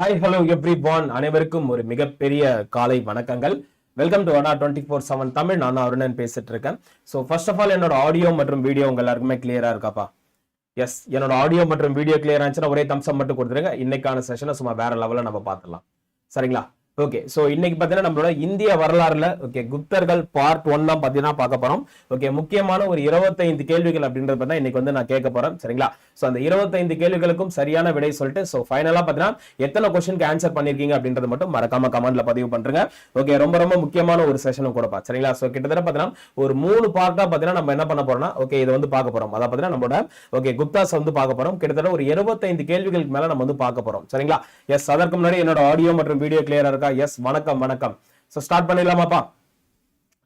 Hi hello every பான் அனைவருக்கும் ஒரு மிகப்பெரிய காலை வணக்கங்கள். வெல்கம் டு ஒனா டுவெண்ட்டி ஃபோர் செவன் தமிழ். நான் அருணன் பேசிட்டு இருக்கேன் ஸோ ஃபர்ஸ்ட் ஆஃப் ஆல் என்னோட ஆடியோ மற்றும் வீடியோ உங்க எல்லாருக்குமே கிளியரா இருக்காப்பா? எஸ் என்னோட ஆடியோ மற்றும் வீடியோ கிளியர் ஆச்சுன்னா ஒரே தம்சம் மட்டும் கொடுத்துருங்க. இன்னைக்கான செஷனை சும்மா வேற லெவலில் நம்ம பார்த்துலாம் சரிங்களா? ஓகே ஸோ இன்னைக்கு பார்த்தீங்கன்னா நம்மளோட இந்திய வரலாறுல ஓகே குப்தர்கள் பார்ட் ஒன் தான் பார்த்தீங்கன்னா பார்க்க போறோம். ஓகே முக்கியமான ஒரு இருபத்தைந்து கேள்விகள் அப்படின்றது பார்த்தா இன்னைக்கு வந்து நான் கேட்க போறேன். சரிங்களா? ஸோ அந்த இருபத்தைந்து கேள்விகளுக்கும் சரியான விடை சொல்லிட்டு ஸோ ஃபைனலாக பார்த்தீங்கன்னா எத்தனை கொஸ்டினுக்கு ஆன்சர் பண்ணியிருக்கீங்க அப்படின்றது மட்டும் மறக்காம கமெண்ட்ல பதிவு பண்ணுறங்க ஓகே ரொம்ப ரொம்ப முக்கியமான ஒரு செஷனும் கூடப்பா. சரிங்களா? ஸோ கிட்டத்தட்ட பார்த்தீங்கன்னா ஒரு மூணு பார்ட்டாக பார்த்தீங்கன்னா நம்ம என்ன பண்ண போறோம்னா ஓகே இதை வந்து பார்க்க போறோம். அதை பார்த்தீங்கன்னா நம்மளோட ஓகே குப்தாஸ் வந்து பார்க்க போறோம். கிட்டத்தட்ட ஒரு இருபத்தைந்து கேள்விகளுக்கு மேல நம்ம வந்து பார்க்க போறோம். சரிங்களா? எஸ் அதற்கு முன்னாடி என்னோட ஆடியோ மற்றும் வீடியோ கிளியரா இருக்கா? எஸ் வணக்கம் வணக்கம். ஸோ ஸ்டார்ட் பண்ணிடலாமாப்பா?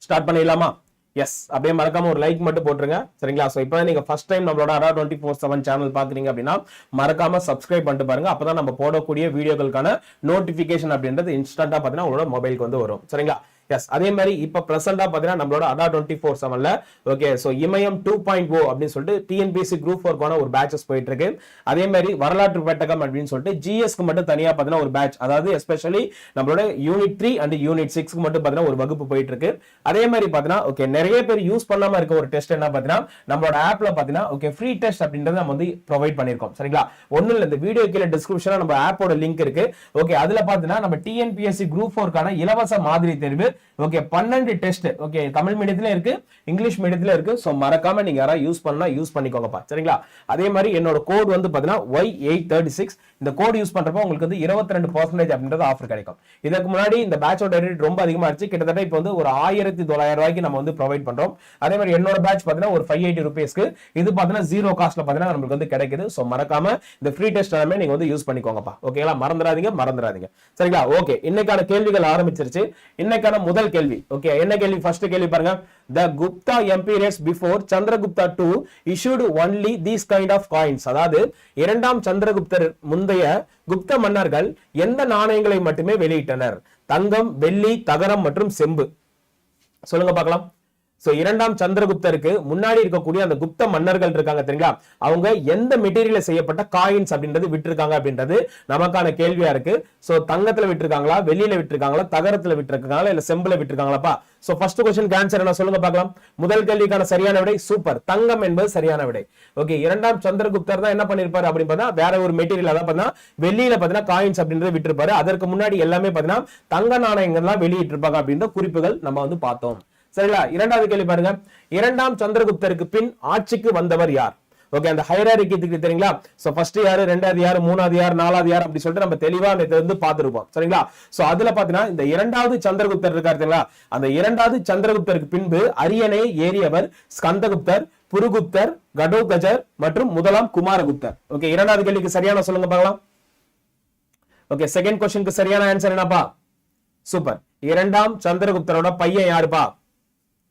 ஸ்டார்ட் பண்ணிடலாமா? எஸ் அப்படியே மறக்காம ஒரு லைக் மட்டும் போட்டுருங்க. சரிங்களா? ஸோ இப்போ நீங்க ஃபர்ஸ்ட் டைம் நம்மளோட அரா டுவெண்ட்டி ஃபோர் செவன் சேனல் பாக்குறீங்க அப்படின்னா மறக்காம சப்ஸ்கிரைப் பண்ணிட்டு பாருங்க. அப்பதான் நம்ம போடக்கூடிய வீடியோக்களுக்கான நோட்டிபிகேஷன் அப்படின்றது இன்ஸ்டன்டா பார்த்தீங்கன்னா உங்களோட மொபைலுக்கு வந்து வரும். சரிங்களா? எஸ் அதே மாதிரி இப்போ பிரசண்டா பார்த்தீங்கன்னா நம்மளோட அடா டுவெண்ட்டி ஃபோர் செவனில் okay so Imayam two point O அப்படின்னு சொல்லிட்டு டிஎன்பிஎஸ்சி குரூப் ஃபோர்க்கான ஒரு பேச்சஸ் போயிட்டு இருக்கு அதே மாதிரி வரலாற்று பெட்டகம் அப்படின்னு சொல்லிட்டு ஜிஎஸ்க்கு மட்டும் தனியாக பார்த்தீங்கன்னா ஒரு பேட்ச் அதாவது எஸ்பெஷலி நம்மளோட யூனிட் த்ரீ அண்ட் யூனிட் சிக்ஸ்க்கு மட்டும் பார்த்தீங்கன்னா ஒரு வகுப்பு போயிட்டு இருக்கு அதே மாதிரி பார்த்தீங்கன்னா ஓகே நிறைய பேர் யூஸ் பண்ணாமல் இருக்க ஒரு டெஸ்ட் என்ன பார்த்தீங்கன்னா நம்மளோட ஆப்ல பார்த்தீங்கன்னா ஓகே ஃப்ரீ டெஸ்ட் அப்படின்றத நம்ம வந்து ப்ரொவைட் பண்ணியிருக்கோம். சரிங்களா? ஒன்றும் இல்லை இந்த வீடியோ கீழே டிஸ்கிரிப்ஷனில் நம்ம ஆப்போட லிங்க் இருக்கு. ஓகே அதில் பார்த்தீங்கன்னா நம்ம டிஎன்பிஎஸ்சி குரூப் ஃபோர்க்கான இலவச மாதிரி தேர்வு ஓகே பன்னெண்டு டெஸ்ட் ஓகே தமிழ் மீடியத்துல இருக்கு இங்கிலீஷ் மீடியத்துல இருக்கு. ஸோ மறக்காம நீங்க யாராவது யூஸ் பண்ணா யூஸ் பண்ணிக்கோங்கப்பா. சரிங்களா? அதே மாதிரி என்னோட கோட் வந்து பாத்தீங்கன்னா ஒய் எயிட் தேர்ட்டி சிக்ஸ் இந்த கோட் யூஸ் பண்றப்போ உங்களுக்கு வந்து இருபத்தி ரெண்டு பர்சன்டேஜ் அப்படின்றது ஆஃபர் கிடைக்கும். இதுக்கு முன்னாடி இந்த பேட்சோட ரேட் ரொம்ப அதிகமா இருந்துச்சு. கிட்டத்தட்ட இப்போ வந்து ஒரு ஆயிரத்தி தொள்ளாயிரம் ரூபாய்க்கு நம்ம வந்து ப்ரொவைட் பண்றோம். அதே மாதிரி என்னோட பேட்ச் பாத்தீங்கன்னா ஒரு ஃபைவ் எயிட்டி ருபீஸ்க்கு இது பாத்தீங்கன்னா ஜீரோ காஸ்ட்ல பாத்தீங்கன்னா நம்மளுக்கு வந்து கிடைக்குது. ஸோ மறக்காம இந்த ஃப்ரீ டெஸ்ட் எல்லாமே நீங்க வந்து யூஸ் பண்ணிக்கோங்கப்பா. ஓகேங்களா மறந்துடாதீங்க மறந்துடாதீங்க. சரிங்களா? ஓகே இன்னைக்கான கேள்விகள் ஆரம்பிச்சிருச்சு. இன்னைக்கான முதல் கேள்வி. ஓகே என்ன கேள்வி? ஃபர்ஸ்ட் கேள்வி பாருங்க. The Gupta emperors before Chandragupta two issued only these kind of coins அதாவது இரண்டாம் சந்திரகுப்தர் முந்தைய குப்த மன்னர்கள் எந்த நாணயங்களை மட்டுமே வெளியிட்டனர்? தங்கம் வெள்ளி தகரம் மற்றும் செம்பு. சொல்லுங்க பார்க்கலாம். சோ இரண்டாம் சந்திரகுப்தருக்கு முன்னாடி இருக்கக்கூடிய அந்த குப்த மன்னர்கள் இருக்காங்க தெரியுங்களா? அவங்க எந்த மெட்டீரியல செய்யப்பட்ட காயின்ஸ் அப்படின்றது விட்டுருக்காங்க அப்படின்றது நமக்கான கேள்வியா இருக்கு. சோ தங்கத்துல விட்டுருக்காங்களா? வெளியில விட்டுருக்காங்களா? தகரத்துல விட்டுருக்காங்களா? இல்ல செம்புல விட்டுருக்காங்களாப்பா? சோ ஃபர்ஸ்ட் கொஸ்டின் ஆன்சர் என்ன? சொல்லுங்க பார்க்கலாம். முதல் கேள்விக்கான சரியான விடை சூப்பர் தங்கம் என்பது சரியான விடை. ஓகே இரண்டாம் சந்திரகுப்தர் தான் என்ன பண்ணிருப்பாரு அப்படின்னு பார்த்தா வேற ஒரு மெட்டீரியல் அதான் பார்த்தா வெளியில பாத்தீங்கன்னா காயின்ஸ் அப்படின்றது விட்டுருப்பாரு. அதற்கு முன்னாடி எல்லாமே பாத்தீங்கன்னா தங்க நாணயங்கள்லாம் வெளியிட்டிருப்பாங்க அப்படின்ற குறிப்புகள் நம்ம வந்து பார்த்தோம். சரிங்களா? இரண்டாவது கேள்வி பாருங்க. இரண்டாம் சந்திரகுப்தருக்கு பின் ஆட்சிக்கு வந்தவர் யார்? ஓகே அந்த ஹைராரிக்கு தெரியுங்களா? சோ ஃபர்ஸ்ட் யாரு ரெண்டாவது யாரு மூணாவது யார் நாலாவது யார் அப்படி சொல்லிட்டு நம்ம தெளிவா நேத்து வந்து பார்த்துருப்போம். சரிங்களா? சோ அதுல பாத்தீங்கன்னா இந்த இரண்டாவது சந்திரகுப்தர் இருக்காரு தெரியுங்களா? அந்த இரண்டாவது சந்திரகுப்தருக்கு பின்பு அரியணை ஏறியவர் ஸ்கந்தகுப்தர் புருகுப்தர் கடோகஜர் மற்றும் முதலாம் குமாரகுப்தர். ஓகே இரண்டாவது கேள்விக்கு சரியான சொல்லுங்க பார்க்கலாம். ஓகே செகண்ட் கொஸ்டினுக்கு சரியான ஆன்சர் என்னப்பா? சூப்பர் இரண்டாம் சந்திரகுப்தரோட பையன் யாருப்பா?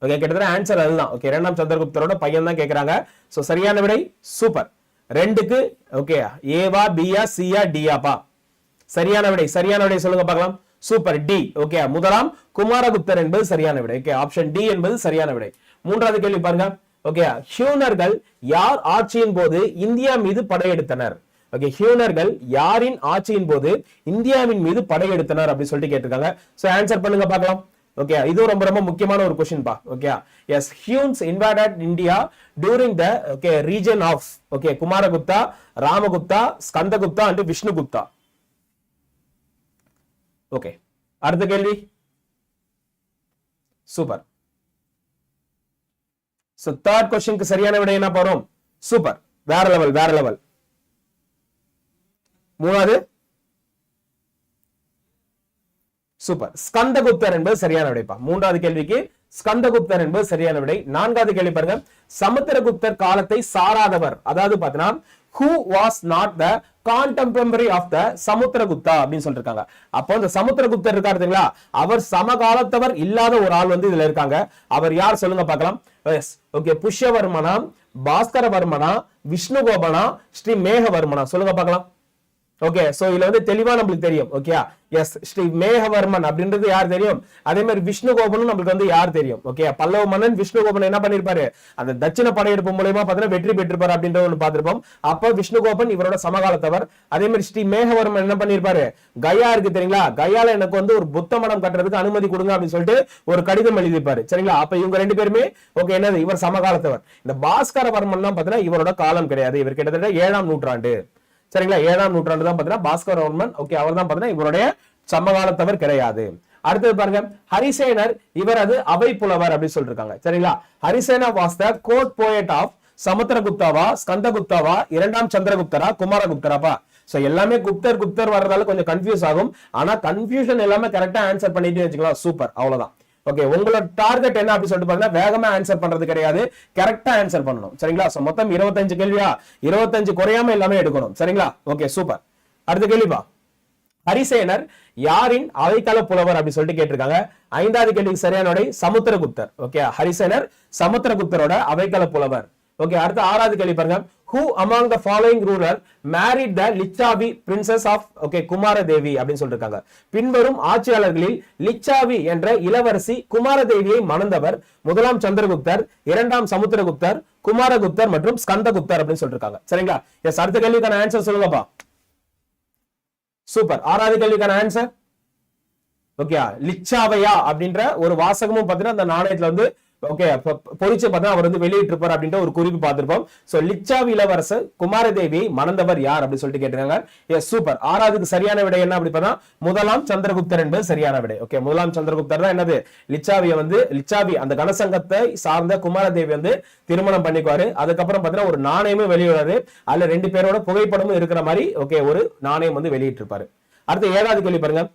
ஓகே கிட்டத்தட்ட ஆன்சர் அதுதான். ஓகே இரண்டாம் சந்திரகுப்தரோட பையன் தான் கேட்கறாங்க ஸோ சரியான விடை சூப்பர் ரெண்டுக்கு ஓகே ஏவா பியா சியா டியாப்பா சரியான விடை சரியான விடை சொல்லுங்க பார்க்கலாம். சூப்பர் டி ஓகே முதலாம் குமாரகுப்தர் என்பது சரியான விடை. ஓகே ஆப்ஷன் டி என்பது சரியான விடை. மூன்றாவது கேள்வி பாருங்க. ஓகே ஹியூனர்கள் யார் ஆட்சியின் போது இந்தியா மீது படையெடுத்தனர் ஓகே ஹியூனர்கள் யாரின் ஆட்சியின் போது இந்தியாவின் மீது படையெடுத்தனர் அப்படின்னு சொல்லிட்டு கேட்டிருக்காங்க. சோ ஆன்சர் பண்ணுங்க பார்க்கலாம். ஓகே இது ரொம்ப ரொம்ப முக்கியமான ஒரு கொஸ்டின் பா. Okay yes Huns invaded India during the okay reign of okay Kumaragupta Ramagupta Skandagupta and Vishnugupta okay அடுத்த கேள்வி? சூப்பர் சோ தேர்ட் கொஸ்டினுக்கு சரியான விடை என்ன போறோம்? சூப்பர் வேற லெவல் வேற லெவல் மூணாவது? சூப்பர். ஸ்கந்தகுப்தர் என்பது சரியான விடைப்பா. மூன்றாவது கேள்விக்கு ஸ்கந்தகுப்தர் என்பது சரியான விடை. நான்காவது கேள்வி பாருங்க. சமுத்திரகுப்தர் காலத்தை சாராதவர். அதாவது பாத்தீங்கன்னா who was not the contemporary of the Samudragupta அப்படின்னு சொல்லிருக்காங்க. அப்போ இந்த சமுத்திரகுப்தர் இருக்காரு அவர் சமகாலத்தவர் இல்லாத ஒரு ஆள் வந்து இதுல இருக்காங்க. அவர் யார் சொல்லுங்க பார்க்கலாம். ஓகே புஷ்யவர்மனா பாஸ்கரவர்மனா விஷ்ணுகோபனா ஸ்ரீ மேகவர்மனா. சொல்லுங்க பார்க்கலாம். ஓகே சோ இதுல வந்து தெளிவா நம்மளுக்கு தெரியும் ஓகே எஸ் ஸ்ரீ மேகவர்மன் அப்படின்றது யார் தெரியும்? அதே மாதிரி விஷ்ணுகோபனும் நம்மளுக்கு வந்து யார் தெரியும் ஓகே பல்லவ மன்னன் விஷ்ணுகோபன் என்ன பண்ணிருப்பாரு? அந்த தட்சிண படையெடுப்பு மூலயமா பாத்தீங்கன்னா வெற்றி பெற்றிருப்பாரு அப்படின்ற ஒன்று பார்த்திருப்போம். அப்ப விஷ்ணுகோபன் இவரோட சமகாலத்தவர். அதே மாதிரி ஸ்ரீ மேகவர்மன் என்ன பண்ணிருப்பாரு? கயா இருக்கு தெரியுங்களா? கயால எனக்கு வந்து ஒரு புத்த மடம் கட்டுறதுக்கு அனுமதி கொடுங்க அப்படின்னு சொல்லிட்டு ஒரு கடிதம் எழுதியிருப்பாரு சரிங்களா? அப்ப இவங்க ரெண்டு பேருமே ஓகே என்னது? இவர் சமகாலத்தவர். இந்த பாஸ்கரவர்மன் தான் பாத்தீங்கன்னா இவரோட காலம் கிடையாது. இவர் கிட்டத்தட்ட ஏழாம் நூற்றாண்டு. சரிங்களா? ஏழாம் நூற்றாண்டு தான் பாத்தீங்கன்னா பாஸ்கரவர்மன் ஓகே அவர் தான் பாத்தீங்கன்னா இவருடைய சமகாலத்தவர் கிடையாது. அடுத்தது பாருங்க ஹரிசேனர் இவரது அவை புலவர் அப்படின்னு சொல்லிருக்காங்க. சரிங்களா? Harisena was the court poet of சமுத்திரகுப்தாவா ஸ்கந்தகுப்தாவா இரண்டாம் சந்திரகுப்தரா குமாரகுப்தராப்பா? சோ எல்லாமே குப்தர் குப்தர் வர்றதால கொஞ்சம் கன்ஃபியூஸ் ஆகும். ஆனா கன்ஃபியூஷன் எல்லாமே கரெக்டா ஆன்சர் பண்ணிட்டு வச்சுக்கலாம். சூப்பர் அவ்வளவுதான். ஓகே உங்களோட டார்கெட் என்ன அப்படின்னு சொல்லிட்டு பாத்தீங்கன்னா வேகமா ஆன்சர் பண்றது கிடையாது. கரெக்டா ஆன்சர் பண்ணணும். சரிங்களா? சோ மொத்தம் இருபத்தஞ்சு கேள்வியா? இருபத்தஞ்சு குறையாம எல்லாமே எடுக்கணும். சரிங்களா? ஓகே சூப்பர் அடுத்த கேள்விப்பா ஹரிசேனர் யாரின் அவைக்கால புலவர் அப்படின்னு சொல்லிட்டு கேட்டிருக்காங்க. ஐந்தாவது கேள்விக்கு சரியான சமுத்திரகுப்தர். ஓகே ஹரிசேனர் சமுத்திரகுப்தரோட அவைக்கால புலவர். ஓகே அடுத்த ஆறாவது கேள்வி பாருங்க. Who among the following ruler married the Lichchhavi princess of okay Kumaradevi அப்படின்னு சொல்லிருக்காங்க. பின்வரும் ஆட்சியாளர்களில் லிச்சாவி என்ற இளவரசி குமாரதேவியை மணந்தவர் முதலாம் சந்திரகுப்தர் இரண்டாம் சமுத்திரகுப்தர் குமாரகுப்தர் மற்றும் ஸ்கந்தகுப்தர் அப்படின்னு சொல்லிருக்காங்க. சரிங்களா? எஸ் அடுத்த கேள்விக்கான ஆன்சர் சொல்லுங்கப்பா. சூப்பர் ஆறாவது கேள்விக்கான ஆன்சர் ஓகே லிச்சாவையா அப்படின்ற ஒரு வாசகமும் பார்த்தீங்கன்னா அந்த நாணயத்துல வந்து ஓகே பொறிச்சு பார்த்தா அவர் வந்து வெளியிட்டிருப்பார் அப்படின்ற ஒரு குறிப்பு பார்த்திருப்போம். சோ லிச்சாவி இளவரசர் குமாரதேவி மணந்தவர் யார் அப்படின்னு சொல்லிட்டு கேட்டிருக்காங்க. எஸ் சூப்பர் ஆறாவதுக்கு சரியான விடை என்ன அப்படி பார்த்தா முதலாம் சந்திரகுப்தர் என்பது சரியான விடை. ஓகே முதலாம் சந்திரகுப்தர் தான் என்னது? லிச்சாவிய வந்து லிச்சாவி அந்த கனசங்கத்தை சார்ந்த குமாரதேவி வந்து திருமணம் பண்ணிக்குவாரு. அதுக்கப்புறம் பாத்தீங்கன்னா ஒரு நாணயமும் வெளியிடுறாரு அதுல ரெண்டு பேரோட புகைப்படமும் இருக்கிற மாதிரி ஓகே ஒரு நாணயம் வந்து வெளியிட்டிருப்பாரு. அடுத்து ஏழாவது கேள்வி பாருங்க.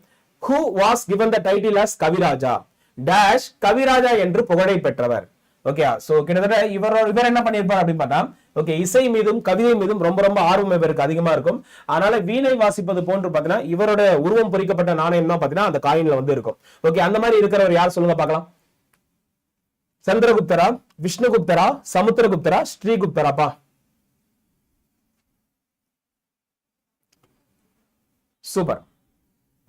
Who was given the title as Kaviraja dash Kaviraja என்று புகழை பெற்றவர். ஓகே சோ கிட்டத்தட்ட இவர் இவர் என்ன பண்ணியிருப்பார் அப்படின்னு பார்த்தா ஓகே இசை மீதும் கவிதை மீதும் ரொம்ப ரொம்ப ஆர்வம் இவருக்கு அதிகமா இருக்கும். அதனால வீணை வாசிப்பது போன்று பாத்தீங்கன்னா இவரோட உருவம் பொறிக்கப்பட்ட நாணயம் தான் பாத்தீங்கன்னா அந்த காயின்ல வந்து இருக்கும். ஓகே அந்த மாதிரி இருக்கிறவர் யார் சொல்லுங்க பார்க்கலாம். சந்திரகுப்தரா விஷ்ணுகுப்தரா சமுத்திரகுப்தரா ஸ்ரீகுப்தராப்பா? சூப்பர்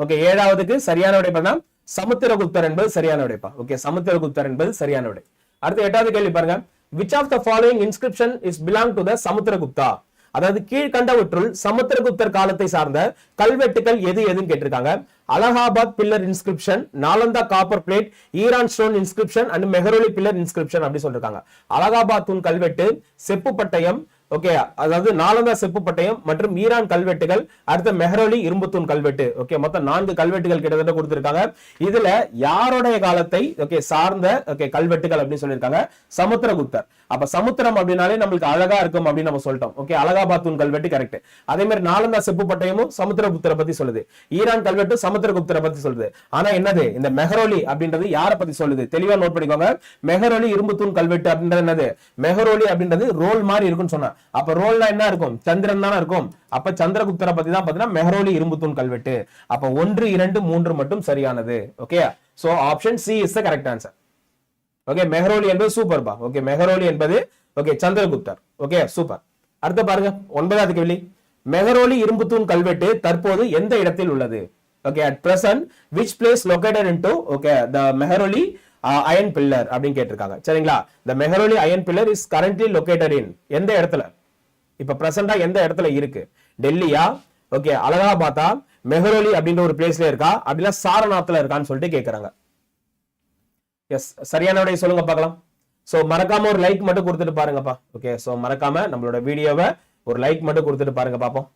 ஓகே ஏழாவதுக்கு சரியான விடை பண்ணா சமுத்திரகுப்தர் என்பது சரியான விடைப்பா. ஓகே சமுத்திரகுப்தர் என்பது சரியான விடை. அடுத்து எட்டாவது கேள்வி பாருங்க. Which of the following inscription is belong to the Samudragupta? அதாவது கீழ்கண்டவற்றுள் சமுத்திரகுப்தர் காலத்தை சார்ந்த கல்வெட்டுகள் எது எதுன்னு கேட்டிருக்காங்க. Allahabad pillar inscription Nalanda copper plate Eran stone inscription and Mehrauli pillar inscription அப்படி சொல்லிருக்காங்க. அலகாபாத் தூண் கல்வெட்டு செப்பு பட்டயம் ஓகே அதாவது நாலந்தா செப்பு பட்டயம் மற்றும் ஈரான் கல்வெட்டுகள் அடுத்த மெஹரோலி இரும்புத்தூண் கல்வெட்டு. ஓகே மொத்தம் நான்கு கல்வெட்டுகள் கிட்டத்தட்ட கொடுத்திருக்காங்க. இதுல யாருடைய காலத்தை ஓகே சார்ந்த ஓகே கல்வெட்டுகள் அப்படின்னு சொல்லியிருக்காங்க? சமுத்திரகுப்தர். அப்ப சமுத்திரம் அப்படின்னாலே நம்மளுக்கு அழகா இருக்கும் அப்படின்னு நம்ம சொல்லிட்டோம். ஓகே அழகாபாத்தூன் கல்வெட்டு கரெக்ட் அதே மாதிரி நாலந்தா செப்பு பட்டயமும் சமுத்திரகுப்தரை பத்தி சொல்லுது. ஈரான் கல்வெட்டு சமுத்திரகுப்தரை பத்தி சொல்லுது. ஆனா என்னது? இந்த மெஹரோலி அப்படின்றது யாரை பத்தி சொல்லுது? தெளிவா நோட் பண்ணிக்கோங்க. மெஹரோலி இரும்புத்தூண் கல்வெட்டு அப்படின்றது என்னது? மெஹரோலி அப்படின்றது ரோல் மாதிரி இருக்கும்னு சொன்னா. அப்ப ரோல்னா என்ன இருக்கும்? சந்திரன் தானே இருக்கும். அப்ப சந்திரகுப்தரை பத்தி தான் பாத்தீங்கன்னா மெஹரோலி இரும்புத்தூண் கல்வெட்டு. அப்ப ஒன்று இரண்டு மூன்று மட்டும் சரியானது. Okay so option C is the correct answer okay Mehrauli என்பது சூப்பர் பா. ஓகே மெஹரோலி என்பது ஓகே சந்திரகுப்தர். ஓகே சூப்பர் அடுத்த பாருங்க. ஒன்பதாவது கேள்வி. மெஹரோலி இரும்புத்தூண் கல்வெட்டு தற்போது எந்த இடத்தில் உள்ளது? Okay at present which place located into okay the Mehrauli iron pillar அப்படின்னு கேட்டிருக்காங்க. சரிங்களா? The Mehrauli iron pillar is currently located in எந்த இடத்துல? இப்ப பிரசண்டா எந்த இடத்துல இருக்கு? டெல்லியா? ஓகே அலகாபாத்தா? மெஹரோலி அப்படின்ற ஒரு பிளேஸ்ல இருக்கா? அப்படின்னா சாரநாத்ல இருக்கான்னு சொல்லிட்டு கேக்குறாங்க. எஸ் சரியான விடை சொல்லுங்க பார்க்கலாம். ஸோ மறக்காம ஒரு லைக் மட்டும் கொடுத்துட்டு பாருங்கப்பா. ஓகே ஸோ மறக்காம நம்மளோட வீடியோவை ஒரு லைக் மட்டும் கொடுத்துட்டு பாருங்க பார்ப்போம்.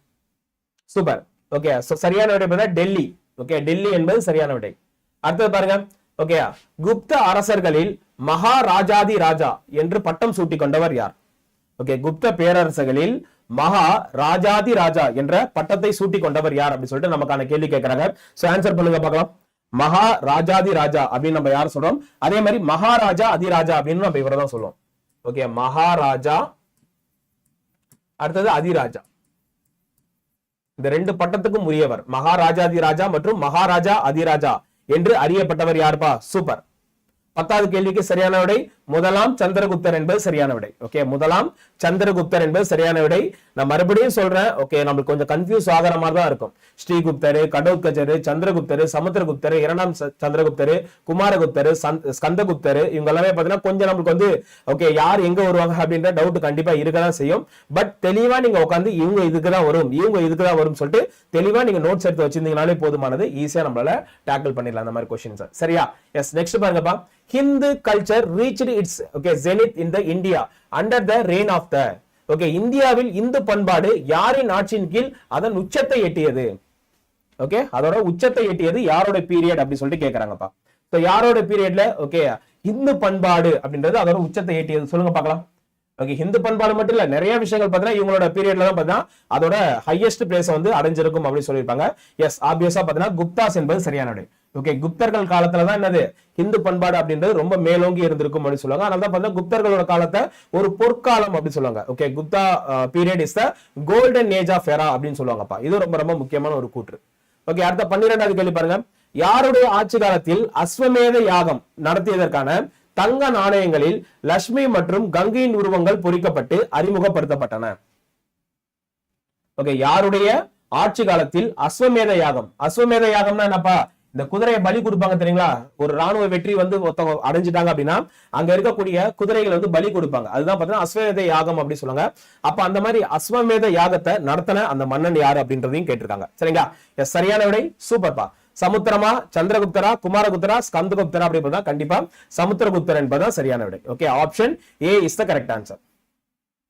சூப்பர் ஓகே ஸோ சரியான விடை பார்த்தா டெல்லி. ஓகே டெல்லி என்பது சரியான விடை. அடுத்தது பாருங்க. ஓகே குப்த அரசர்களில் மகாராஜாதி ராஜா என்று பட்டம் சூட்டிக் கொண்டவர் யார்? ஓகே குப்த பேரரசுகளில் மகா ராஜாதி ராஜா என்ற பட்டத்தை சூட்டி கொண்டவர் யார் அப்படின்னு சொல்லிட்டு நமக்கான கேள்வி கேட்கிறாங்க. சோ ஆன்சர் பண்ணுங்க பார்க்கலாம். மகா ராஜாதி ராஜா அப்படின்னு நம்ம யார் சொல்றோம்? அதே மாதிரி மகாராஜா அதிராஜா அப்படின்னு நம்ம இவரை தான் சொல்லுவோம் ஓகே மகாராஜா அடுத்தது அதிராஜா இந்த ரெண்டு பட்டத்துக்கும் உரியவர். மகாராஜாதி ராஜா மற்றும் மகாராஜா அதிராஜா என்று அறியப்பட்டவர் யார்பா சூப்பர். பத்தாவது கேள்விக்கு சரியான விடை முதலாம் சந்திரகுப்தர் என்பது சரியான விடை. ஓகே முதலாம் சந்திரகுப்தர் என்பது சரியான விடை. நான் மறுபடியும் சொல்றேன். ஓகே நம்மளுக்கு கொஞ்சம் கன்ஃபியூஸ் ஆகிற மாதிரி தான் இருக்கும். ஸ்ரீகுப்தர் கடோத்கஜர் சந்திரகுப்தர் சமுத்திரகுப்தர் இரண்டாம் சந்திரகுப்தர் குமாரகுப்தர் ஸ்கந்தகுப்தர் இவங்க எல்லாமே பாத்தீங்கன்னா கொஞ்சம் நம்மளுக்கு வந்து ஓகே யார் எங்க வருவாங்க அப்படின்ற டவுட் கண்டிப்பா இருக்க தான் செய்யும். பட் தெளிவா நீங்க உட்காந்து இவங்க இதுக்கு தான் வரும் இவங்க இதுக்கு தான் வரும் சொல்லிட்டு தெளிவா நீங்க நோட்ஸ் எடுத்து வச்சிருந்தீங்கனாலே போதுமானது. ஈஸியா நம்மளால டேக்கிள் பண்ணிடலாம் அந்த மாதிரி கொஸ்டின்ஸ் சரியா? எஸ் நெக்ஸ்ட் பாருங்கப்பா. Hindu culture reach its okay zenith in the India under the reign of the okay இந்தியாவில் இந்து பண்பாடு யாரின் ஆட்சியின் கீழ்? அதன் உச்சத்தை எட்டியது. ஓகே அதோட உச்சத்தை எட்டியது யாரோட பீரியட் அப்படி சொல்லிட்டு கேக்குறாங்கப்பா. So யாரோட பீரியட்ல ஓகே இந்து பண்பாடு அப்படின்றது அதோட உச்சத்தை எட்டியது. சொல்லுங்க பார்க்கலாம். ஓகே ஹிந்து பண்பாடு மட்டும் இல்ல நிறைய விஷயங்கள் பார்த்தீங்கன்னா இவங்களோட பீரியட்ல தான் பார்த்தீங்கன்னா அதோட ஹையஸ்ட் பிளேஸ் வந்து அடைஞ்சிருக்கும் அப்படின்னு சொல்லியிருப்பாங்க. எஸ் ஆப்வியஸா பார்த்தீங்கன்னா குப்தாஸ் என்பது சரியானது ஓகே குப்தர்கள் காலத்துல தான் என்னது? இந்து பண்பாடு அப்படின்றது ரொம்ப மேலோங்கி இருந்திருக்கும் அப்படின்னு சொல்லுவாங்க. அதனால தான் பார்த்தீங்கன்னா குப்தர்களோட காலத்தை ஒரு பொற்காலம் அப்படின்னு சொல்லுவாங்க. Okay Gupta period is the golden age of ஃபெரா அப்படின்னு சொல்லுவாங்கப்பா. இது ரொம்ப ரொம்ப முக்கியமான ஒரு கூற்று. ஓகே அடுத்த பன்னிரெண்டாவது கேள்வி பாருங்க. யாருடைய ஆட்சி காலத்தில் அஸ்வமேத யாகம் நடத்தியதற்கான தங்க நாணயங்களில் லட்சுமி மற்றும் கங்கையின் உருவங்கள் பொறிக்கப்பட்டு அறிமுகப்படுத்தப்பட்டன. ஓகே யாருடைய ஆட்சி காலத்தில் அஸ்வமேத யாகம்? அஸ்வமேத யாகம்னா என்னப்பா? இந்த குதிரையை பலி கொடுப்பாங்க தெரியுங்களா? ஒரு ராணுவ வெற்றி வந்து ஒருத்தவங்க அடைஞ்சிட்டாங்க அப்படின்னா அங்க இருக்கக்கூடிய குதிரைகள் வந்து பலி கொடுப்பாங்க. அதுதான் பாத்தீங்கன்னா அஸ்வமேத யாகம் அப்படின்னு சொல்லுவாங்க. அப்ப அந்த மாதிரி அஸ்வமேத யாகத்தை நடத்தின அந்த மன்னன் யாரு அப்படின்றதையும் கேட்டிருக்காங்க. சரிங்களா? சரியான விடை சூப்பர்பா. சமுத்திரமா சந்திரகுப்தரா குமாரகுப்தரா ஸ்கந்தகுப்தரா அப்படின்றதா கண்டிப்பா சமுத்திரகுப்தர் என்பதுதான் சரியான விடை. Okay option A is the correct answer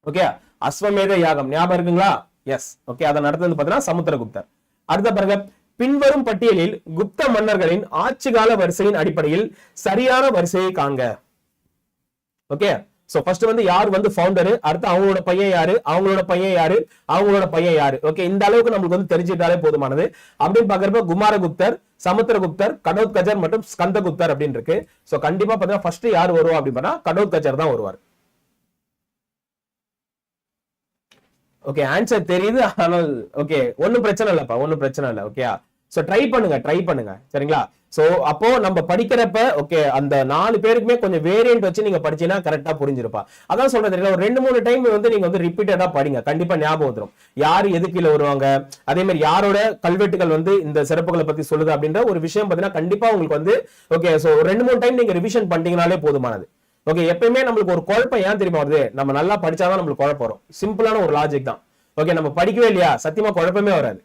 okay அஸ்வமேத யாகம். ஞாபகம் இருக்குங்களா? எஸ் ஓகே அதை நடந்தது பாத்தீங்கன்னா சமுத்திரகுப்தர். அடுத்த பாருங்க பின்வரும் பட்டியலில் குப்த மன்னர்களின் ஆட்சி கால வரிசையின் அடிப்படையில் சரியான வரிசையை காண்க. ஓகே சோ ஃபர்ஸ்ட் வந்து யார் வந்து ஃபவுண்டர் அடுத்து அவங்களோட பையன் யாரு? அவங்களோட பையன் யாரு? அவங்களோட பையன் யாரு? ஓகே இந்த அளவுக்கு நம்மளுக்கு வந்து தெரிஞ்சுட்டாலே போதுமானது. அப்படின்னு பாக்குறப்ப குமாரகுப்தர் சமுத்திரகுப்தர் கடோத்கஜர் மற்றும் ஸ்கந்தகுப்தர் அப்படின்னு இருக்கு. சோ கண்டிப்பா பாத்தீங்கன்னா ஃபர்ஸ்ட் யார் வருவா அப்படின்னு பார்த்தா கடோத்கஜர் தான் வருவார். ஓகே ஆன்சர் தெரியுது ஆனால் ஓகே ஒன்னும் பிரச்சனை இல்லப்பா ஒன்னும் பிரச்சனை இல்லை ஓகே ஸோ ட்ரை பண்ணுங்க ட்ரை பண்ணுங்க. சரிங்களா? ஸோ அப்போ நம்ம படிக்கிறப்ப ஓகே அந்த நாலு பேருக்குமே கொஞ்சம் வேரியன்ட் வச்சு நீங்க படிச்சீங்கன்னா கரெக்டா புரிஞ்சிருப்பா. அதான் சொல்றது இல்லை ஒரு ரெண்டு மூணு டைம் வந்து நீங்க வந்து ரிப்பீட்டடா படிங்க. கண்டிப்பா ஞாபகம் வந்துடும் யார் எது கீழே வருவாங்க? அதே மாதிரி யாரோட கல்வெட்டுகள் வந்து இந்த சிறப்புகளை பத்தி சொல்லுது அப்படின்ற ஒரு விஷயம் பார்த்தீங்கன்னா கண்டிப்பா உங்களுக்கு வந்து ஓகே ஸோ ரெண்டு மூணு டைம் நீங்க ரிவிஷன் பண்ணிட்டீங்கனாலே போதுமானது. ஓகே எப்பயுமே நம்மளுக்கு ஒரு குழப்பம் ஏன் தெரியுமா வருது? நம்ம நல்லா படிச்சாதான் நம்மளுக்கு குழப்பம் வரும். சிம்பிளான ஒரு லாஜிக் தான். ஓகே நம்ம படிக்கவே இல்லையா? சத்தியமா குழப்பமே வராது.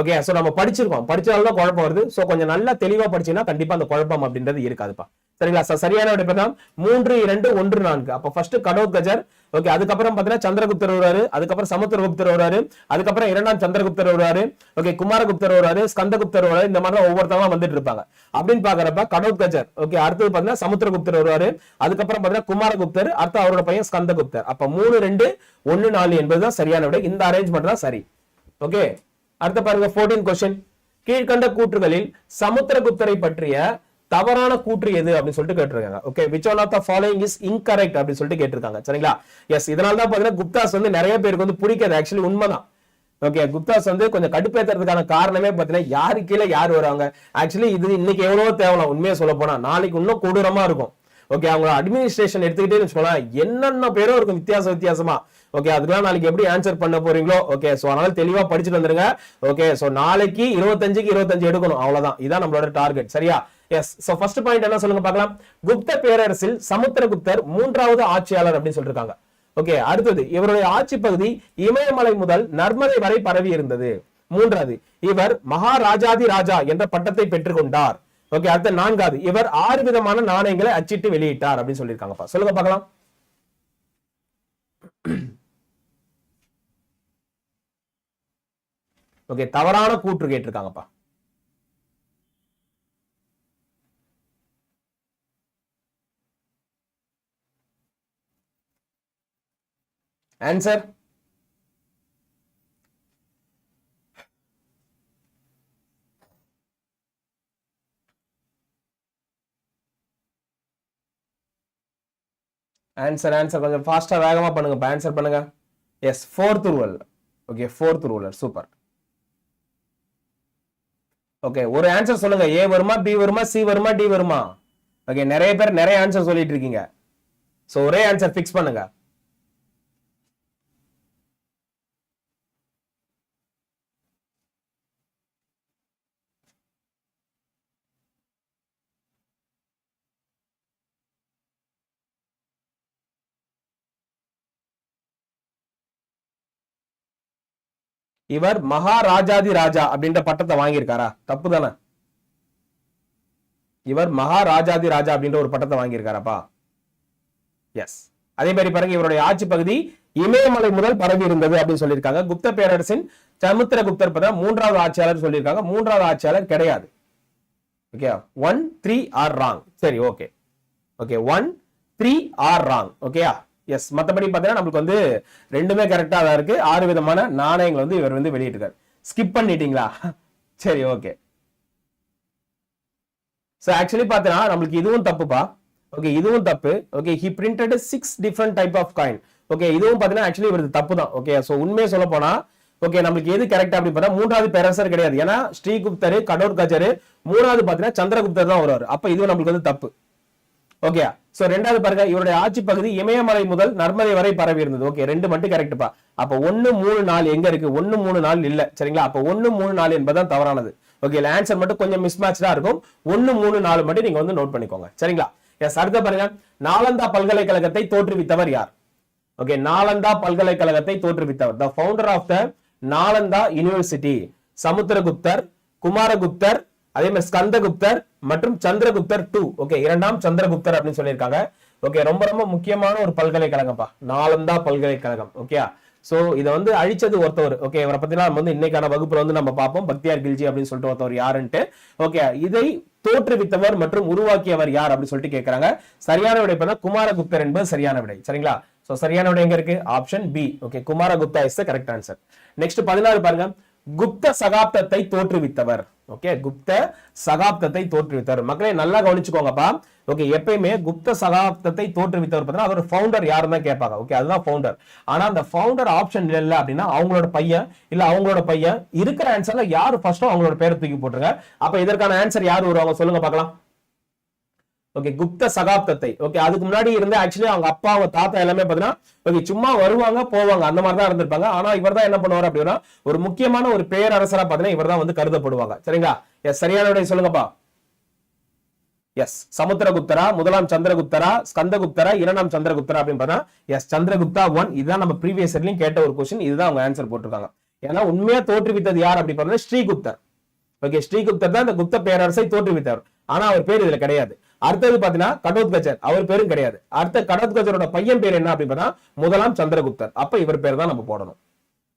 ஓகே சோ நம்ம படிச்சிருக்கோம். படிச்சாலும் தான் குழப்பம் வருது. ஸோ கொஞ்சம் நல்லா தெளிவா படிச்சீங்கன்னா கண்டிப்பா அந்த குழப்பம் அப்படின்றது இருக்காதுப்பா. சரிங்களா? சார் சரியான விட பார்த்தா மூன்று இரண்டு ஒன்று நான்கு. அப்போ ஃபர்ஸ்ட் கடோத்கஜர் ஓகே அதுக்கப்புறம் பாத்தீங்கன்னா சந்திரகுப்தர் வருவாரு. அதுக்கப்புறம் சமுத்திரகுப்தர் வருவாரு. அதுக்கப்புறம் இரண்டாம் சந்திரகுப்தர் வருவாரு. ஓகே குமாரகுப்தர் வருவாரு. ஸ்கந்தகுப்தர் வருவாரு. இந்த மாதிரி ஒவ்வொருத்தவங்க வந்துட்டு இருப்பாங்க. அப்படின்னு பாக்குறப்ப கடோத்கஜர் ஓகே அடுத்தது பார்த்தீங்கன்னா சமுத்திரகுப்தர் வருவாரு. அதுக்கப்புறம் பாத்தீங்கன்னா குமாரகுப்தர். அடுத்து அவரோட பையன் ஸ்கந்தகுப்தர். அப்ப மூணு ரெண்டு ஒன்னு நாலு என்பதுதான் சரியான விட. இந்த அரேஞ்ச்மெண்ட் தான் சரி. ஓகே அடுத்த பாருங்க 14 கொஸ்டின் கீழ்கண்ட கூற்றுகளில் சமுத்திரகுப்தரை பற்றிய தவறான கூற்று எது அப்படின்னு சொல்லிட்டு கேட்டிருக்காங்க. Okay which one of the following is incorrect அப்படின்னு சொல்லிட்டு கேட்டிருக்காங்க. சரிங்களா? எஸ் இதனால தான் பாத்தீங்கன்னா குப்தாஸ் வந்து நிறைய பேருக்கு வந்து பிடிக்காது. ஆக்சுவலி உண்மைதான். ஓகே குப்தாஸ் வந்து கொஞ்சம் கடுப்பேத்துறதுக்கான காரணமே பார்த்தீங்கன்னா யாரு கீழே யார் வருவாங்க? ஆக்சுவலி இது இன்னைக்கு எவ்வளவோ தேவலாம். உண்மையை சொல்ல போனா நாளைக்கு இன்னும் கொடூரமா இருக்கும். ஓகே அவங்க அட்மினிஸ்ட்ரேஷன் எடுத்துக்கிட்டே சொல்லலாம் என்னென்ன பேரும் இருக்கும் வித்தியாச வித்தியாசமா. ஓகே அதுக்கெல்லாம் நாளைக்கு எப்படி ஆன்சர் பண்ண போறீங்களோ? ஓகே ஸோ அதனால தெளிவா படிச்சுட்டு வந்துருங்க. ஓகே சோ நாளைக்கு இருபத்தஞ்சுக்கு இருபத்தஞ்சு எடுக்கணும். அவ்வளவுதான். இதான் நம்மளோட டார்கெட் சரியா? எஸ் சோ ஃபர்ஸ்ட் பாயிண்ட் என்ன சொல்லுங்க பார்க்கலாம்? குப்த பேரரசில் சமுத்திரகுப்தர் மூன்றாவது ஆட்சியாளர் அப்படின்னு சொல்லிருக்காங்க. ஓகே அடுத்தது இவருடைய ஆட்சி பகுதி இமயமலை முதல் நர்மதை வரை பரவி இருந்தது. மூன்றாவது இவர் மகாராஜாதி ராஜா என்ற பட்டத்தை பெற்றுக்கொண்டார். ஓகே அடுத்த நான்காவது இவர் ஆறு விதமான நாணயங்களை அச்சிட்டு வெளியிட்டார் அப்படின்னு சொல்லியிருக்காங்கப்பா. சொல்லுங்க பார்க்கலாம். ஓகே தவறான கூற்று கேட்டிருக்காங்கப்பா. ஆன்சர் ஆன்சர் ஆன்சர் கொஞ்சம் ஃபாஸ்டா வேகமா பண்ணுங்க ஆன்சர் பண்ணுங்க. Yes fourth rule okay fourth ruler super okay ஒரு ஆன்சர் சொல்லுங்க. ஏ வருமா பி வருமா சி வருமா டி வருமா? ஓகே நிறைய பேர் நிறைய ஆன்சர் சொல்லிட்டு இருக்கீங்க. ஸோ ஒரே ஆன்சர் ஃபிக்ஸ் பண்ணுங்க. இவர் மகாராஜாதி ராஜா அப்படின்ற பட்டத்தை வாங்கியிருக்காரா? தப்பு தானே இவர் மகாராஜாதி ராஜா அப்படின்ற ஒரு பட்டத்தை வாங்கியிருக்காராப்பா? எஸ் அதே மாதிரி பாருங்க இவருடைய ஆட்சி பகுதி இமயமலை முதல் பரவி இருந்தது அப்படின்னு சொல்லியிருக்காங்க. குப்த பேரரசின் சமுத்திரகுப்தர் பார்த்தா மூன்றாவது ஆட்சியாளர் சொல்லியிருக்காங்க. மூன்றாவது ஆட்சியாளர் கிடையாது. Okay one three are wrong சரி okay okay one three are wrong ஓகேயா எஸ் மற்றபடி பார்த்தீங்கன்னா நம்மளுக்கு வந்து ரெண்டுமே கரெக்டாக தான் இருக்குது ஆறு விதமான நாணயங்கள் வந்து இவர் வந்து வெளியிட்டிருக்காரு. ஸ்கிப் பண்ணிட்டீங்களா? சரி ஓகே ஸோ ஆக்சுவலி பார்த்தீங்கன்னா நம்மளுக்கு இதுவும் தப்புப்பா. ஓகே இதுவும் தப்பு. Okay he printed six different type of coin okay இதுவும் பார்த்தீங்கன்னா ஆக்சுவலி இவரது தப்பு தான் ஓகே ஸோ உண்மையை சொல்ல போனால் ஓகே நம்மளுக்கு எது கரெக்ட் அப்படி பார்த்தா மூன்றாவது பேரரசர் கிடையாது. ஏன்னா ஸ்ரீகுப்தர் கடோர் கஜர் மூணாவது பார்த்தீங்கன்னா சந்திரகுப்தர் தான் வருவார். அப்போ இதுவும் நம்மளுக்கு வந்து தப்பு. ஓகே சோ ரெண்டாவது பாருங்க இவருடைய ஆட்சி பகுதி இமயமலை முதல் நர்மதை வரை பரவி இருந்தது. ஓகே ரெண்டு மட்டும் கரெக்ட்பா அப்ப ஒன்னு மூணு நாள் எங்க இருக்கு? ஒன்னு மூணு நாள் இல்ல. சரிங்களா? அப்ப ஒன்னு மூணு நாள் என்பதுதான் தவறானது. ஓகே இல்ல ஆன்சர் மட்டும் கொஞ்சம் மிஸ்மேட்சா இருக்கும். ஒன்னு மூணு நாலு மட்டும் நீங்க வந்து நோட் பண்ணிக்கோங்க. சரிங்களா? எஸ் அடுத்த பாருங்க. நாலந்தா பல்கலைக்கழகத்தை தோற்றுவித்தவர் யார்? ஓகே நாலந்தா பல்கலைக்கழகத்தை தோற்றுவித்தவர். The founder of the Nalanda university சமுத்திரகுப்தர் குமாரகுப்தர் அதே மாதிரி ஸ்கந்தகுப்தர் மற்றும் சந்திரகுப்தர் டூ ஓகே இரண்டாம் சந்திரகுப்தர் அப்படின்னு சொல்லியிருக்காங்க. ஓகே ரொம்ப ரொம்ப முக்கியமான ஒரு பல்கலைக்கழகம்ப்பா நாலந்தா பல்கலைக்கழகம். ஓகே சோ இதை வந்து அழிச்சது ஒருத்தவர். ஓகே இவரை பத்தி நம்ம வந்து இன்னைக்கான வகுப்புல வந்து நம்ம பார்ப்போம். பக்தியார் கில்ஜி அப்படின்னு சொல்லிட்டு ஒருத்தவர் யாருன்ட்டு. ஓகே இதை தோற்றுவித்தவர் மற்றும் உருவாக்கியவர் யார் அப்படின்னு சொல்லிட்டு கேட்கறாங்க சரியான விடை பார்த்தா குமாரகுப்தர் என்பது சரியான விடை. சரிங்களா? சோ சரியான விடை எங்க இருக்கு? Option B okay Kumaragupta is the correct answer next பதினாறு பாருங்க. குப்த சகாப்தத்தை தோற்றுவித்தவர். ஓகே குப்த சகாப்தத்தை தோற்றுவித்தவர். மக்களே நல்லா கவனிச்சுக்கோங்கப்பா. ஓகே எப்பயுமே குப்த சகாப்தத்தை தோற்றுவித்தவர் பார்த்தீங்கன்னா அவர் ஃபவுண்டர் யாருன்னு தான் கேட்பாங்க. ஓகே அதுதான் ஃபவுண்டர் ஆனா அந்த ஃபவுண்டர் ஆப்ஷன் இல்லை அப்படின்னா அவங்களோட பையன் இல்ல அவங்களோட பையன் இருக்கிற ஆன்சர்ல யாரு ஃபர்ஸ்டோ அவங்களோட பேரை தூக்கி போட்டுருங்க அப்ப இதற்கான ஆன்சர் யார் வருவாங்க? சொல்லுங்க பார்க்கலாம். ஓகே குப்த சகாப்தத்தை. ஓகே அதுக்கு முன்னாடி இருந்து ஆக்சுவலி அவங்க அப்பா அவங்க தாத்தா எல்லாமே பாத்தீங்கன்னா ஓகே சும்மா வருவாங்க போவாங்க. அந்த மாதிரி தான் இருந்திருப்பாங்க. ஆனா இவர் தான் என்ன பண்ணுவார் அப்படின்னா ஒரு முக்கியமான ஒரு பேரரசரா பாத்தீங்கன்னா இவர் தான் வந்து கருதப்படுவாங்க. சரிங்களா? எஸ் சரியான விடை சொல்லுங்கப்பா. எஸ் சமுத்திரகுப்தரா முதலாம் சந்திரகுப்தரா ஸ்கந்தகுப்தரா இரண்டாம் சந்திரகுப்தரா அப்படின்னு பார்த்தா எஸ் சந்திரகுப்தா ஒன் இதுதான் நம்ம ப்ரீவியஸ் இயர்லயும் கேட்ட ஒரு கொஸ்டின் இதுதான் அவங்க ஆன்சர் போட்டிருக்காங்க. ஏன்னா உண்மையா தோற்றுவித்தது யார் அப்படி பார்த்தா ஸ்ரீகுப்தர். ஓகே ஸ்ரீகுப்தர் தான் இந்த குப்த பேரரசை தோற்றுவித்தார். ஆனா அவர் பேர் இதுல கிடையாது. அடுத்தது பாத்தீங்கன்னா கடோத்கச்சர் அவர் பேரும் கிடையாது. அடுத்த கடோத்கச்சரோட பையன் பேர் என்ன அப்படின்னு பார்த்தா முதலாம் சந்திரகுப்தர். அப்ப இவர் பேர் தான் நம்ம போடணும்.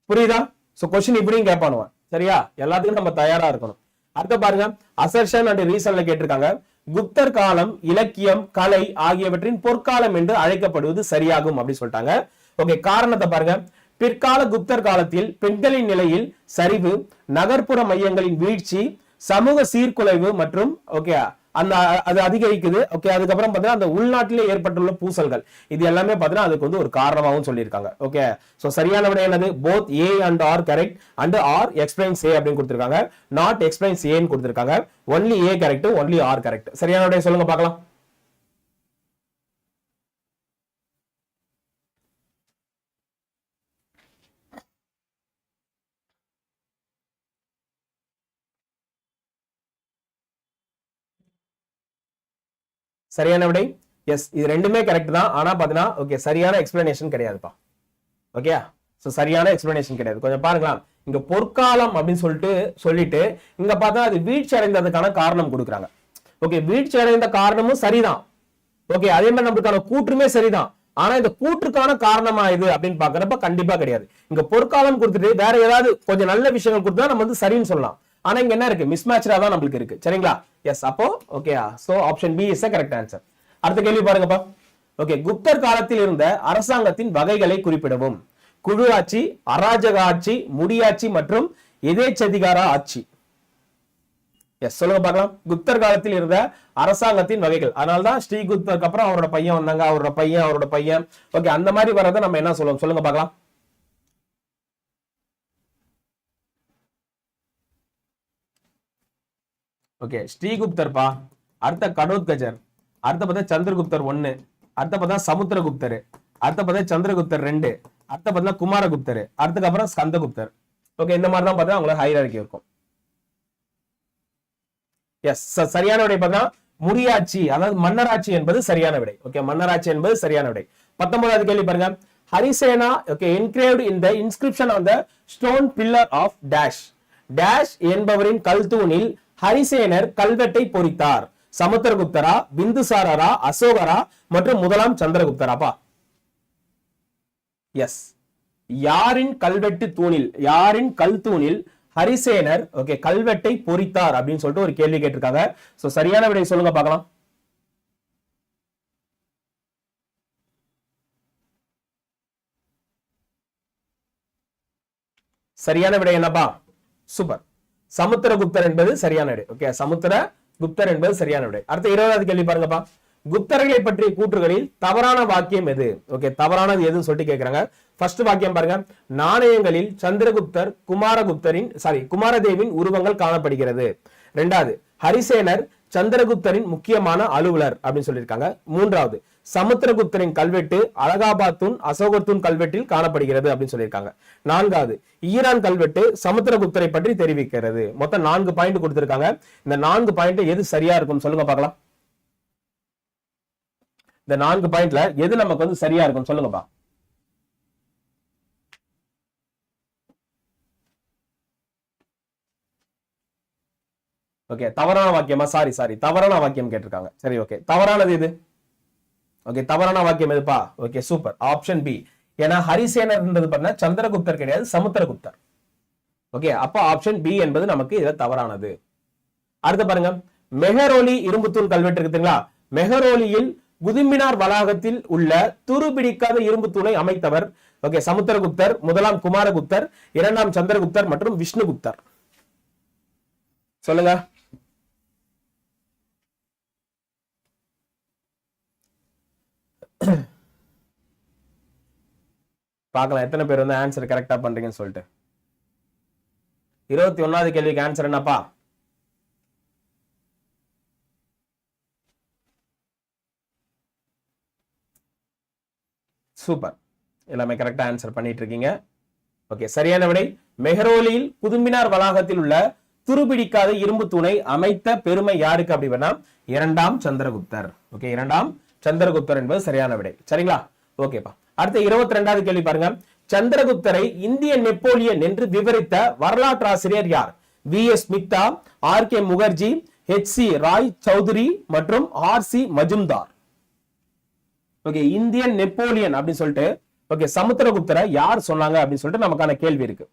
புரியுதா? சோ கொஸ்டின் இப்படியும் கேட்பானுவன் சரியா? எல்லாத்துக்கும் நம்ம தயாரா இருக்கணும். அடுத்த பாருங்க. அசர்ஷன் அண்ட் ரீசன்ல கேட்டிருக்காங்க. குப்தர் காலம் இலக்கியம் கலை ஆகியவற்றின் பொற்காலம் என்று அழைக்கப்படுவது சரியாகும் அப்படின்னு சொல்லிட்டாங்க. ஓகே காரணத்தை பாருங்க. பிற்கால குப்தர் காலத்தில் பெண்களின் நிலையில் சரிவு நகர்ப்புற மையங்களின் வீழ்ச்சி சமூக சீர்குலைவு மற்றும் ஓகே அந்த அது அதிகரிக்குது. ஓகே அதுக்கப்புறம் பார்த்தீங்கன்னா அந்த உள்நாட்டிலே ஏற்பட்டுள்ள பூசல்கள். இது எல்லாமே பார்த்தீங்கன்னா அதுக்கு வந்து ஒரு காரணமாகவும் சொல்லியிருக்காங்க. ஓகே ஸோ சரியான விட என்னது? Both A and R correct and R explains A அப்படின்னு கொடுத்துருக்காங்க. நாட் எக்ஸ்பிளைன்ஸ் ஏன்னு கொடுத்துருக்காங்க. Only A correct only R correct சரியான விடைய சொல்லுங்க பார்க்கலாம். சரியான விடை? எஸ் இது ரெண்டுமே கரெக்ட் தான். ஆனா பாத்தீங்கன்னா ஓகே சரியான எக்ஸ்பிளனேஷன் கிடையாதுப்பா. ஓகே ஸோ சரியான எக்ஸ்பிளனேஷன் கிடையாது. கொஞ்சம் பாருங்களா இங்க பொற்காலம் அப்படின்னு சொல்லிட்டு சொல்லிட்டு இங்க பார்த்தா அது வீழ்ச்சி அடைந்ததுக்கான காரணம் கொடுக்குறாங்க. ஓகே வீழ்ச்சி அடைந்த காரணமும் சரிதான். ஓகே அதே மாதிரி நம்மளுக்கான கூற்றுமே சரிதான். ஆனா இந்த கூற்றுக்கான காரணமா இது அப்படின்னு பாக்குறப்ப கண்டிப்பா கிடையாது. இங்க பொற்காலம் கொடுத்துட்டு வேற ஏதாவது கொஞ்சம் நல்ல விஷயங்கள் கொடுத்தா நம்ம வந்து சரின்னு சொல்லலாம். ஆனா இங்க என்ன இருக்கு? மிஸ்மேட்சா தான் நம்மளுக்கு இருக்கு. சரிங்களா? எஸ் அப்போ okay so option B is correct answer அடுத்த கேள்வி பாருங்கப்பா. ஓகே குப்தர் காலத்தில் இருந்த அரசாங்கத்தின் வகைகளை குறிப்பிடவும். குழு ஆட்சி அராஜக ஆட்சி முடியாட்சி மற்றும் எதேச்சதிகார ஆட்சி. எஸ் சொல்லுங்க பார்க்கலாம். குப்தர் காலத்தில் இருந்த அரசாங்கத்தின் வகைகள். அதனாலதான் ஸ்ரீகுப்தருக்கு அப்புறம் அவரோட பையன் வந்தாங்க அவரோட பையன் அவரோட பையன். ஓகே அந்த மாதிரி வர்றதை நம்ம என்ன சொல்லுவோம்? சொல்லுங்க பார்க்கலாம். ஓகே ஸ்ரீகுப்தர்ப்பா அடுத்த கடோத்கஜர் அடுத்த பார்த்தா சந்திரகுப்தர் ஒன்னு அடுத்த பார்த்தா சமுத்திரகுப்தர். அடுத்த பார்த்தா சந்திரகுப்தர் ரெண்டு. அடுத்த பார்த்தா குமாரகுப்தர். அடுத்ததுக்கு அப்புறம் ஸ்கந்தகுப்தர். ஓகே இந்த மாதிரி தான் பார்த்தா உங்களுக்கு ஹைரார்கி இருக்கும். எஸ் சரியான விடை பார்த்தா முடியாட்சி அதாவது மன்னராட்சி என்பது சரியான விடை. ஓகே மன்னராட்சி என்பது சரியான விடை. பத்தொன்பதாவது கேள்வி பாருங்க. Harisena okay engraved in the inscription on the stone pillar of dash dash என்பவரின் கல்தூணில் ஹரிசேனர் கல்வெட்டை பொறித்தார். சமுத்திரகுப்தரா பிந்துசாரரா அசோகரா மற்றும் முதலாம் சந்திரகுப்தராப்பா. எஸ் யாரின் கல்வெட்டு தூணில் யாரின் கல் தூணில் ஹரிசேனர் ஓகே கல்வெட்டை பொறித்தார் அப்படின்னு சொல்லிட்டு ஒரு கேள்வி கேட்டிருக்காங்க. சோ சரியான விடை சொல்லுங்க பார்க்கலாம். சரியான விடை என்னப்பா? சூப்பர். சமுத்திரகுப்தர் என்பது சரியான விடை. ஓகே சமுத்திர குப்தர் என்பது சரியான விடை. அடுத்த இருபதாவது கேள்வி பாருங்கப்பா. குப்தர்களை பற்றிய கூற்றுகளில் தவறான வாக்கியம் எது? ஓகே தவறானது எதுன்னு சொல்லிட்டு கேட்கிறாங்க ஃபர்ஸ்ட் வாக்கியம் பாருங்க. நாணயங்களில் சந்திரகுப்தர் குமாரகுப்தரின் சாரி குமாரதேவின் உருவங்கள் காணப்படுகிறது. ரெண்டாவது ஹரிசேனர் சந்திரகுப்தரின் முக்கியமான அலுவலர் அப்படின்னு சொல்லியிருக்காங்க. மூன்றாவது சமுத்திரகுப்தரின் கல்வெட்டு அலகாபாத் தூன் அசோகத்தூன் கல்வெட்டில் காணப்படுகிறது அப்படின்னு சொல்லியிருக்காங்க. நான்காவது ஈரான் கல்வெட்டு சமுத்திரகுப்தரை பற்றி தெரிவிக்கிறது. மொத்தம் நான்கு பாயிண்ட் கொடுத்திருக்காங்க. இந்த நான்கு பாயிண்ட் எது சரியா இருக்கும் சொல்லுங்க பார்க்கலாம். இந்த நான்கு பாயிண்ட்ல எது நமக்கு வந்து சரியா இருக்கும் சொல்லுங்கப்பா ஓகே தவறான வாக்கியமா? சாரி சாரி தவறான வாக்கியம் கேட்டிருக்காங்க. சரி ஓகே தவறானது இது ஓகே தவறான வாக்கியம் எதுப்பா? ஓகே சூப்பர் ஆப்ஷன் பி ஏன்னா ஹரிசேனர்ன்றது பண்ண சந்திரகுப்தர் கிடையாது சமுத்திரகுப்தர். ஓகே அப்போ ஆப்ஷன் பி என்பது நமக்கு இதுல தவறானது. அடுத்து பாருங்க மெஹரோலி இரும்புத்தூள் கல்வெட்டு இருக்குதுங்களா? மெஹரோலியில் குதும்பினார் வளாகத்தில் உள்ள துருபிடிக்காத இரும்பு தூணை அமைத்தவர் ஓகே சமுத்திரகுப்தர் முதலாம் குமாரகுப்தர் இரண்டாம் சந்திரகுப்தர் மற்றும் விஷ்ணுகுப்தர். சொல்லுங்க. பார்க்கலாம். எத்தனை பேர் வந்து ஆன்சர் கரெக்டாக பண்ணுறீங்கன்னு சொல்லிட்டு. இருபத்தி ஒன்னாவது கேள்விக்கு ஆன்சர் என்னப்பா? சூப்பர். எல்லாமே கரெக்டா ஆன்சர் பண்ணிட்டு இருக்கீங்க. ஓகே சரியான விடை. மெஹரோலியில் புதும்பினார் வளாகத்தில் உள்ள துருபிடிக்காத இரும்பு தூணை அமைத்த பெருமை யாருக்கு அப்படின்னா இரண்டாம் சந்திரகுப்தர். ஓகே இரண்டாம் சந்திரகுப்தர் என்பது சரியான விடை. சரிங்களா? ஓகேப்பா. அடுத்த இருபத்தி ரெண்டாவது கேள்வி பாருங்க. சந்திரகுப்தரை இந்திய நெப்போலியன் என்று விவரித்த வரலாற்று ஆசிரியர் யார்? V. S. Middha R. K. Mukherjee H. C. Ray Chaudhuri மற்றும் R. C. Majumdar. Okay Indian Napoleon அப்படின்னு சொல்லிட்டு ஓகே சமுத்திரகுப்தரை யார் சொன்னாங்க அப்படின்னு சொல்லிட்டு நமக்கான கேள்வி இருக்கு.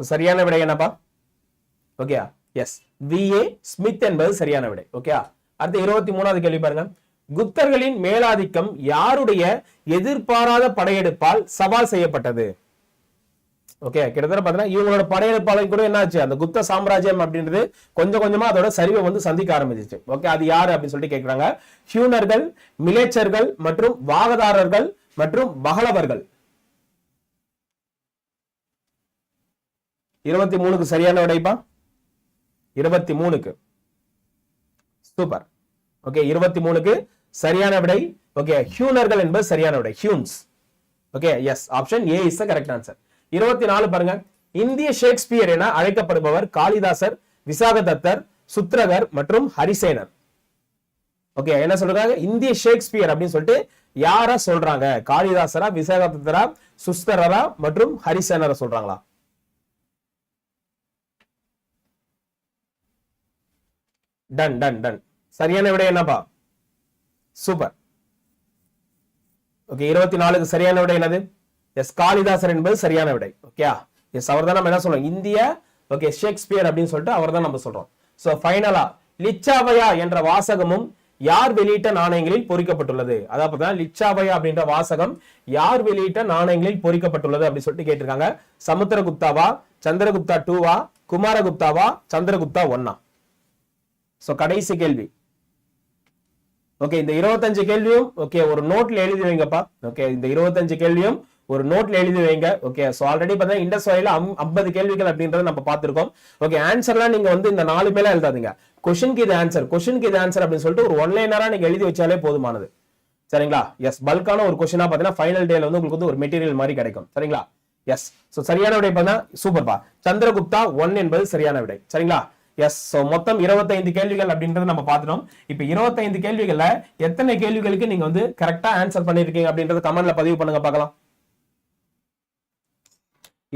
ஸோ சரியான விடை என்னப்பா? ஓகேயா எஸ் வி ஏ ஸ்மித் என்பது சரியான விடை. ஓகே அடுத்து இருபத்தி மூணாவது கேள்வி பாருங்க. குப்தர்களின் மேலாதிக்கம் யாருடைய எதிர்பாராத படையெடுப்பால் சவால் செய்யப்பட்டது? ஓகே கிட்டத்தட்ட பாத்தீங்கன்னா இவங்களோட படையெடுப்பாளர் கூட என்னாச்சு? அந்த குப்த சாம்ராஜ்யம் அப்படின்றது கொஞ்சம் கொஞ்சமா அதோட சரிவை வந்து சந்திக்க ஆரம்பிச்சிச்சு. ஓகே அது யாரு அப்படின்னு சொல்லிட்டு கேட்கிறாங்க ஹியூனர்கள் மிலேச்சர்கள் மற்றும் வாகதாரர்கள் மற்றும் பகலவர்கள். இருபத்தி மூணுக்கு சரியான விடைப்பா? இருபத்தி மூணுக்கு. சூப்பர். ஓகே இருபத்தி மூணுக்கு சரியான விடை. ஓகே ஹியூனர்கள் என்பது சரியான விடை. Huns. Okay yes option A is correct answer இருபத்தி நாலு பாருங்க. இந்திய ஷேக்ஸ்பியர் என அழைக்கப்படுபவர் காளிதாசர் விசாகதத்தர் சுத்ரகர் மற்றும் ஹரிசேனர். ஓகே என்ன சொல்றாங்க? இந்திய ஷேக்ஸ்பியர் அப்படின்னு சொல்லிட்டு யார சொல்றாங்க? காளிதாசரா விசாகதத்தரா சுஸ்தரரா மற்றும் ஹரிசேனரா சொல்றாங்களா? டன் டன் டன் சரியான விடை என்னப்பா? சூப்பர் ஓகே இருபத்தி நாலுக்கு சரியான விடை என்னது? எஸ் காளிதாசன் என்பது சரியான விடை. ஓகே எஸ் அவர் தான் நம்ம என்ன சொல்றோம்? இந்திய ஓகே ஷேக்ஸ்பியர் அப்படின்னு சொல்லிட்டு அவர் தான் நம்ம சொல்றோம். ஸோ ஃபைனலா லிச்சாவயா என்ற வாசகமும் யார் வெளியிட்ட நாணயங்களில் பொறிக்கப்பட்டுள்ளது? அதாவது லிச்சாவயா அப்படின்ற வாசகம் யார் வெளியிட்ட நாணயங்களில் பொறிக்கப்பட்டுள்ளது அப்படின்னு சொல்லிட்டு கேட்டிருக்காங்க. சமுத்திரகுப்தாவா சந்திரகுப்தா டூவா குமாரகுப்தாவா சந்திரகுப்தா ஒன்னா சோ கடைசி கேள்வி. ஓகே இந்த இருபத்தஞ்சு கேள்வியும் ஓகே ஒரு நோட்ல எழுதி வைங்கப்பா. ஓகே இந்த இருபத்தஞ்சு கேள்வியும் ஒரு நோட்ல எழுதி வைங்க. ஓகே சோ ஆல்ரெடி பார்த்தீங்கன்னா இண்டஸ் வகையில ஐம்பது கேள்விகள் அப்படின்றத நம்ம பார்த்துருக்கோம். ஓகே ஆன்சர்லாம் நீங்க வந்து இந்த நாலு மேல எழுதாதுங்க. கொஷனுக்கு இது ஆன்சர் கொஷனுக்கு இது ஆன்சர் அப்படின்னு சொல்லிட்டு ஒரு ஒன்லைனரா நீங்க எழுதி வச்சாலே போதுமானது. சரிங்களா? எஸ் பல்கான ஒரு கொஷனா பாத்தீங்கன்னா ஃபைனல் டேல வந்து உங்களுக்கு வந்து ஒரு மெட்டீரியல் மாதிரி கிடைக்கும். சரிங்களா? எஸ் சோ சரியான விடை பார்த்தா சூப்பர்பா சந்திரகுப்தா ஒன் என்பது சரியான விடை. சரிங்களா? எஸ் சோ மொத்தம் 25 கேள்விகள் அப்படின்றத நம்ம பார்த்துட்டோம். இப்போ இருபத்தைந்து கேள்விகளில் எத்தனை கேள்விகளுக்கு நீங்க வந்து கரெக்டா ஆன்சர் பண்ணிருக்கீங்க அப்படின்றத கமெண்ட்ல பதிவு பண்ணுங்க பார்க்கலாம்.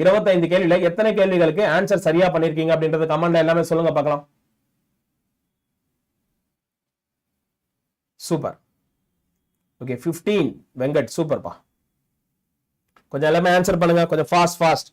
25 கேள்வியில எத்தனை கேள்விகளுக்கு ஆன்சர் சரியா பண்ணிருக்கீங்க அப்படின்றத கமெண்ட்ல எல்லாமே சொல்லுங்க பார்க்கலாம். சூப்பர் ஓகே 15 வெங்கட் சூப்பர்ப்பா கொஞ்சம் எல்லாமே ஆன்சர் பண்ணுங்க கொஞ்சம் ஃபாஸ்ட் ஃபாஸ்ட்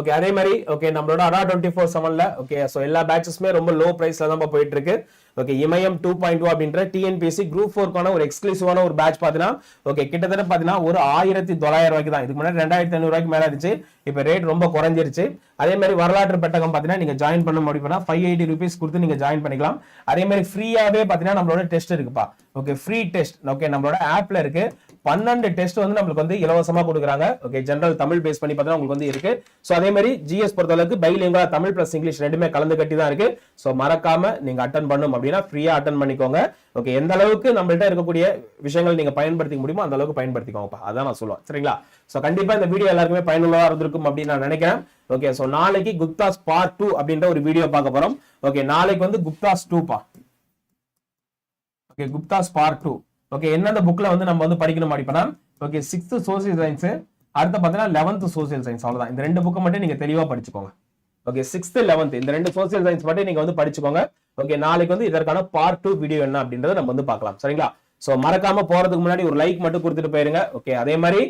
ஓகே அதே மாதிரி ஓகே நம்மளோட அடா டுவெண்ட்டி ஃபோர் செவன்ல ஓகே ஸோ எல்லா பேட்சஸுமே ரொம்ப லோ பிரைஸ்ல தான் போயிட்டு இருக்கு okay Imayam two point two அப்படின்ற டிஎன்பிஎஸ்சி குரூப் ஃபோர்க்கான ஒரு எக்ஸ்க்ளூசிவான ஒரு பேட்ச் பார்த்தீங்கன்னா ஓகே கிட்டத்தட்ட பார்த்தீங்கன்னா ஒரு ஆயிரத்தி தொள்ளாயிரம் ரூபாய்க்கு தான். இதுக்கு முன்னாடி ரெண்டாயிரத்தி ஐநூறு ரூபாய்க்கு மேலே இருந்துச்சு. இப்போ ரேட் ரொம்ப குறைஞ்சிருச்சு. அதே மாதிரி வரலாற்று பெட்டகம் பார்த்தீங்கன்னா நீங்க ஜாயின் பண்ண முடியும்னா ஃபைவ் எயிட்டி ருபீஸ் கொடுத்து நீங்க ஜாயின் பண்ணிக்கலாம். அதே மாதிரி ஃப்ரீயாவே பார்த்தீங்கன்னா நம்மளோட டெஸ்ட் இருக்குப்பா. ஓகே ஃப்ரீ டெஸ்ட் ஓகே நம்மளோட ஆப்ல இருக்கு. பன்னெண்டு டெஸ்ட் வந்து நம்மளுக்கு வந்து இலவசமா கொடுக்குறாங்க. ஓகே ஜென்ரல் தமிழ் பேஸ் பண்ணி பார்த்தீங்கன்னா உங்களுக்கு வந்து இருக்கு. ஸோ அதே மாதிரி ஜிஎஸ் பொறுத்தளவுக்கு பைலிங்கா தமிழ் பிளஸ் இங்கிலீஷ் ரெண்டுமே கலந்து கட்டி தான் இருக்கு. ஸோ மறக்காம நீங்க அட்டன் பண்ணும் அப்படின்னா ஃப்ரீயா அட்டன் பண்ணிக்கோங்க. ஓகே எந்த அளவுக்கு நம்மள்ட்ட இருக்கக்கூடிய விஷயங்கள் நீங்க பயன்படுத்திக்க முடியுமோ அந்த அளவுக்கு பயன்படுத்திக்கோங்கப்பா. அதான் நான் சொல்லுவேன். சரிங்களா? ஸோ கண்டிப்பா இந்த வீடியோ எல்லாருக்குமே பயனுள்ளதாக இருந்திருக்கும் அப்படின்னு நான் நினைக்கிறேன். ஓகே ஸோ நாளைக்கு குப்தாஸ் பார்ட் டூ அப்படின்ற ஒரு வீடியோ பார்க்க போறோம். ஓகே நாளைக்கு வந்து Guptas டூப்பா okay Guptas part two okay எந்தெந்த புக்ல வந்து நம்ம வந்து படிக்கணும் அப்படின்னா ஓகே சிக்ஸ்த் சோசியல் சயின்ஸ் அடுத்து பார்த்தீங்கன்னா லெவன்த் சோசியல் சயின்ஸ் அவ்வளோதான் இந்த ரெண்டு புக்கை மட்டும் நீங்க தெளிவா படிச்சுக்கோங்க. ஓகே சிக்ஸ்த் லெவன்த் இந்த ரெண்டு சோசியல் சயின்ஸ் மட்டும் நீங்க வந்து படிச்சுக்கோங்க. ஓகே நாளைக்கு வந்து இதற்கான பார்ட் டூ வீடியோ என்ன அப்படின்றத நம்ம வந்து பார்க்கலாம். சரிங்களா? ஸோ மறக்காம போறதுக்கு முன்னாடி ஒரு லைக் மட்டும் கொடுத்துட்டு போயிருங்க. ஓகே அதே மாதிரி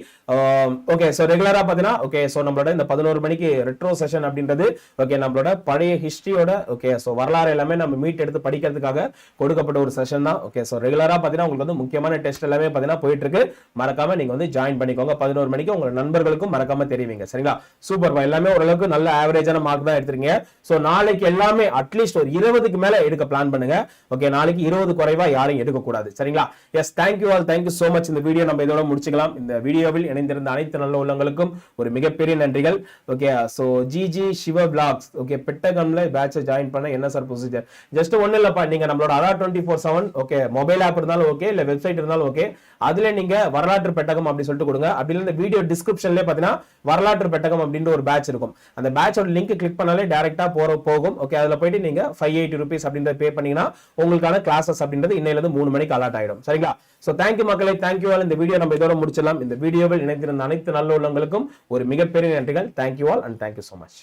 ஓகே ஸோ ரெகுலரா பாத்தீங்கன்னா ஓகே ஸோ நம்மளோட இந்த பதினோரு மணிக்கு ரெட்ரோ செஷன் அப்படின்றது ஓகே நம்மளோட பழைய ஹிஸ்டரியோட ஓகே ஸோ வரலாறு எல்லாமே நம்ம மீட் எடுத்து படிக்கிறதுக்காக கொடுக்கப்பட்ட ஒரு செஷன் தான். ஓகே ஸோ ரெகுலரா பாத்தீங்கன்னா உங்களுக்கு வந்து முக்கியமான டெஸ்ட் எல்லாமே பார்த்தீங்கன்னா போயிட்டு இருக்கு மறக்காம நீங்க வந்து ஜாயின் பண்ணிக்கோங்க. பதினோரு மணிக்கு உங்க நண்பர்களுக்கும் மறக்காம தெரிவிங்க. சரிங்களா? சூப்பர் எல்லாமே ஓரளவுக்கு நல்ல ஆவரேஜான மார்க் தான் எடுத்திருக்கீங்க. ஸோ நாளைக்கு எல்லாமே அட்லீஸ்ட் ஒரு இருபதுக்கு மேல எடுக்க பிளான் பண்ணுங்க. ஓகே நாளைக்கு இருபது குறைவா யாரையும் எடுக்கக்கூடாது. சரிங்களா? Yes thank you all thank you so much இந்த வீடியோ நம்ம இதோட முடிச்சுக்கலாம். இந்த வீடியோவில் இணைந்திருந்த அனைத்து நல்ல உள்ளங்களுக்கும் ஒரு மிகப்பெரிய நன்றிகள். ஓகே ஸோ ஜிஜி சிவ பிளாக்ஸ் ஓகே பெட்டகம்ல பேட்சை ஜாயின் பண்ண என்ன சார் ப்ரொசீஜர் ஜஸ்ட் ஒன்றும் இல்லைப்பா. நீங்கள் நம்மளோட Adda twenty four seven okay mobile app இருந்தாலும் ஓகே இல்லை வெப்சைட் இருந்தாலும் ஓகே அதில் நீங்கள் வரலாற்று பெட்டகம் அப்படி சொல்லிட்டு கொடுங்க. அப்படி இல்லை இந்த வீடியோ டிஸ்கிரிப்ஷன்லேயே பார்த்தீங்கன்னா வரலாற்று பெட்டகம் அப்படின்ற ஒரு பேட்ச் இருக்கும். அந்த பேட்சோட லிங்க் கிளிக் பண்ணாலே டேரெக்டாக போற போகும். ஓகே அதில் போயிட்டு நீங்கள் ஃபைவ் எயிட்டி ருபீஸ் அப்படின்றத பே பண்ணீங்கன்னா உங்களுக்கான கிளாஸஸ் அப்படின்றது இன்னையிலேருந்து மூணு மணிக்கு அலாட் ஆகிடும் சரிங்களா? சோ தேங்க்யூ மக்களை தேங்க்யூ ஆல் இந்த வீடியோ நம்ம இதோட முடிச்சிடலாம். இந்த வீடியோவில் இணைந்திருந்த அனைத்து நல்ல உள்ளங்களுக்கும் ஒரு மிகப்பெரிய நன்றிகள். Thank you all and thank you so much